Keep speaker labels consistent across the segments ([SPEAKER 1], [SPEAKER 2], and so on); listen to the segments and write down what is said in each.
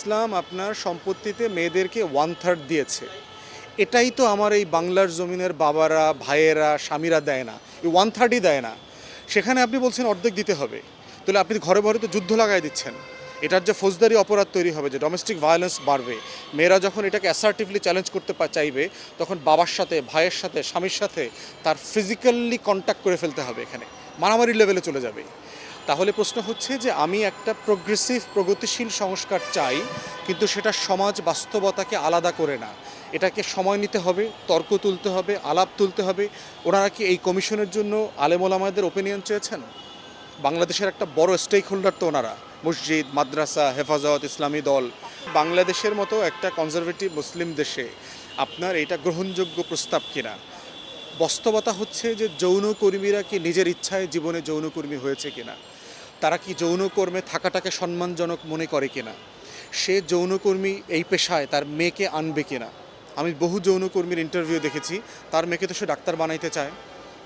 [SPEAKER 1] ইসলাম আপনার সম্পত্তিতে মেয়েদেরকে ওয়ান থার্ড দিয়েছে। এটাই তো আমার এই বাংলার জমিনের বাবারা, ভাইয়েরা, স্বামীরা দেয় না। এই ওয়ান থার্ডই দেয় না। সেখানে আপনি বলছেন অর্ধেক দিতে হবে। তাহলে আপনি ঘরে ঘরে তো যুদ্ধ লাগাই দিচ্ছেন। এটার যে ফৌজদারি অপরাধ তৈরি হবে, যে ডোমেস্টিক ভায়োলেন্স বাড়বে, মেয়েরা যখন এটাকে অ্যাসার্টিভলি চ্যালেঞ্জ করতে চাইবে, তখন বাবার সাথে, ভাইয়ের সাথে, স্বামীর সাথে তার ফিজিক্যালি কন্ট্যাক্ট করে ফেলতে হবে এখানে। মারামারি লেভেলে চলে যাবে। তাহলে প্রশ্ন হচ্ছে যে আমি একটা প্রোগ্রেসিভ প্রগতিশীল সংস্কার চাই, কিন্তু সেটা সমাজ বাস্তবতাকে আলাদা করে না। এটাকে সময় নিতে হবে, তর্ক তুলতে হবে, আলাপ তুলতে হবে। ওনারা কি এই কমিশনের জন্য আলেমোলামাদের ওপিনিয়ন চেয়েছেন? বাংলাদেশের একটা বড় স্টেক হোল্ডার তো ওনারা, মসজিদ, মাদ্রাসা, হেফাজত, ইসলামী দল। বাংলাদেশের মতো একটা কনজারভেটিভ মুসলিম দেশে আপনার এটা গ্রহণযোগ্য প্রস্তাব কিনা? বাস্তবতা হচ্ছে যে যৌনকর্মীরা কি নিজের ইচ্ছায় জীবনে যৌনকর্মী হয়েছে কিনা? তারা কি যৌনকর্মে থাকাটাকে সম্মানজনক মনে করে কিনা? সে যৌনকর্মী এই পেশায় তার মেয়েকে আনবে কিনা? আমি বহু যৌনকর্মীর ইন্টারভিউ দেখেছি। তার মেয়েকে তো সে ডাক্তার বানাইতে চায়।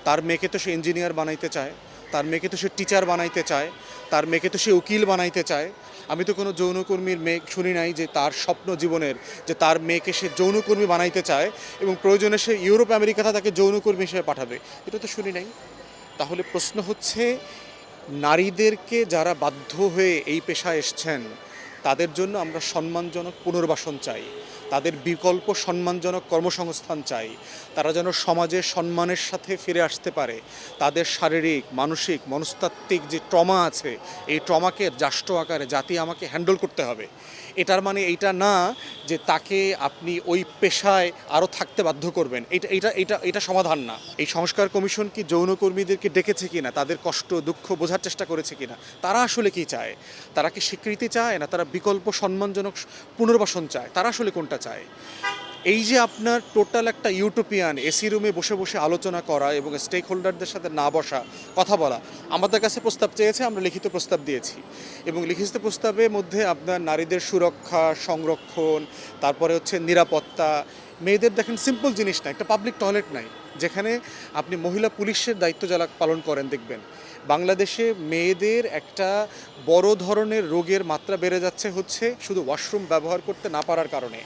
[SPEAKER 1] তার মেয়েকে তো সে ইঞ্জিনিয়ার বানাইতে চায়। তার মেয়েকে তো সে টিচার বানাইতে চায়। তার মেয়েকে তো সে উকিল বানাইতে চায়। আমি তো কোনো যৌনকর্মীর মেয়ে শুনি নাই যে তার স্বপ্ন জীবনের, যে তার মেয়েকে সে যৌনকর্মী বানাইতে চায় এবং প্রয়োজনে সে ইউরোপ আমেরিকাতে তাকে যৌনকর্মী হিসেবে পাঠাবে। এটা তো শুনি নাই। তাহলে প্রশ্ন হচ্ছে নারীদেরকে যারা বাধ্য হয়ে এই পেশায় এসছেন তাদের জন্য আমরা সম্মানজনক পুনর্বাসন চাই। তাদের বিকল্প সম্মানজনক কর্মসংস্থান চাই। তারা যেন সমাজে সম্মানের সাথে ফিরে আসতে পারে। তাদের শারীরিক, মানসিক, মনস্তাত্ত্বিক যে ট্রমা আছে, এই ট্রমাকে রাষ্ট্র আকারে, জাতি আমাকে হ্যান্ডেল করতে হবে। এটার মানে এইটা না যে তাকে আপনি ওই পেশায় আরও থাকতে বাধ্য করবেন। এটা এটা এটা এটা সমাধান না। এই সংস্কার কমিশন কি যৌনকর্মীদেরকে ডেকেছে কিনা, তাদের কষ্ট, দুঃখ বোঝার চেষ্টা করেছে কিনা, তারা আসলে কি চায়? তারা কি স্বীকৃতি চায় না তারা বিকল্প সম্মানজনক পুনর্বাসন চায়। তারা আসলে কোনটা চায়? এই যে আপনার টোটাল একটা ইউটোপিয়ান এসি রুমে বসে বসে আলোচনা করা এবং স্টেক হোল্ডারদের সাথে না বসা, কথা বলা, আমাদের কাছে প্রস্তাব চেয়েছে, আমরা লিখিত প্রস্তাব দিয়েছি। এবং লিখিত প্রস্তাবের মধ্যে আপনার নারীদের সুরক্ষা, সংরক্ষণ, তারপরে হচ্ছে নিরাপত্তা, মেয়েদের দেখেন সিম্পল জিনিস না, একটা পাবলিক টয়লেট নাই, যেখানে আপনি মহিলা পুলিশের দায়িত্ব যারা পালন করেন, দেখবেন। বাংলাদেশে মেয়েদের একটা বড় ধরনের রোগের মাত্রা বেড়ে যাচ্ছে হচ্ছে শুধু ওয়াশরুম ব্যবহার করতে না পারার কারণে।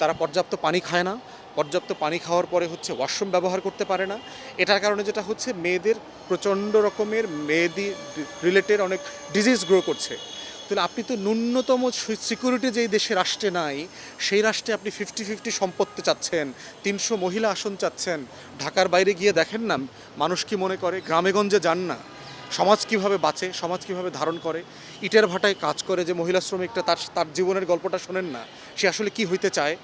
[SPEAKER 1] তারা পর্যাপ্ত পানি খায় না, পর্যাপ্ত পানি খাওয়ার পরে হচ্ছে ওয়াশরুম ব্যবহার করতে পারে না। এটার কারণে যেটা হচ্ছে মেয়েদের প্রচণ্ড রকমের মেয়েদি রিলেটেড অনেক ডিজিজ গ্রো করছে। তাহলে আপনি তো ন্যূনতম সিকিউরিটি যেই দেশে রাষ্ট্রে নাই, সেই রাষ্ট্রে আপনি ফিফটি ফিফটি সম্পত্তি চাচ্ছেন, তিনশো মহিলা আসন চাচ্ছেন, ঢাকার বাইরে গিয়ে দেখেন না, মানুষ কি মনে করে গ্রামেগঞ্জে যান না। সমাজ কীভাবে বাঁচে, সমাজ কীভাবে ধারণ করে, ইটের ভাটায় কাজ করে যে মহিলা শ্রমিকটা তার তার জীবনের গল্পটা শোনেন না, সে আসলে কি হইতে চায়?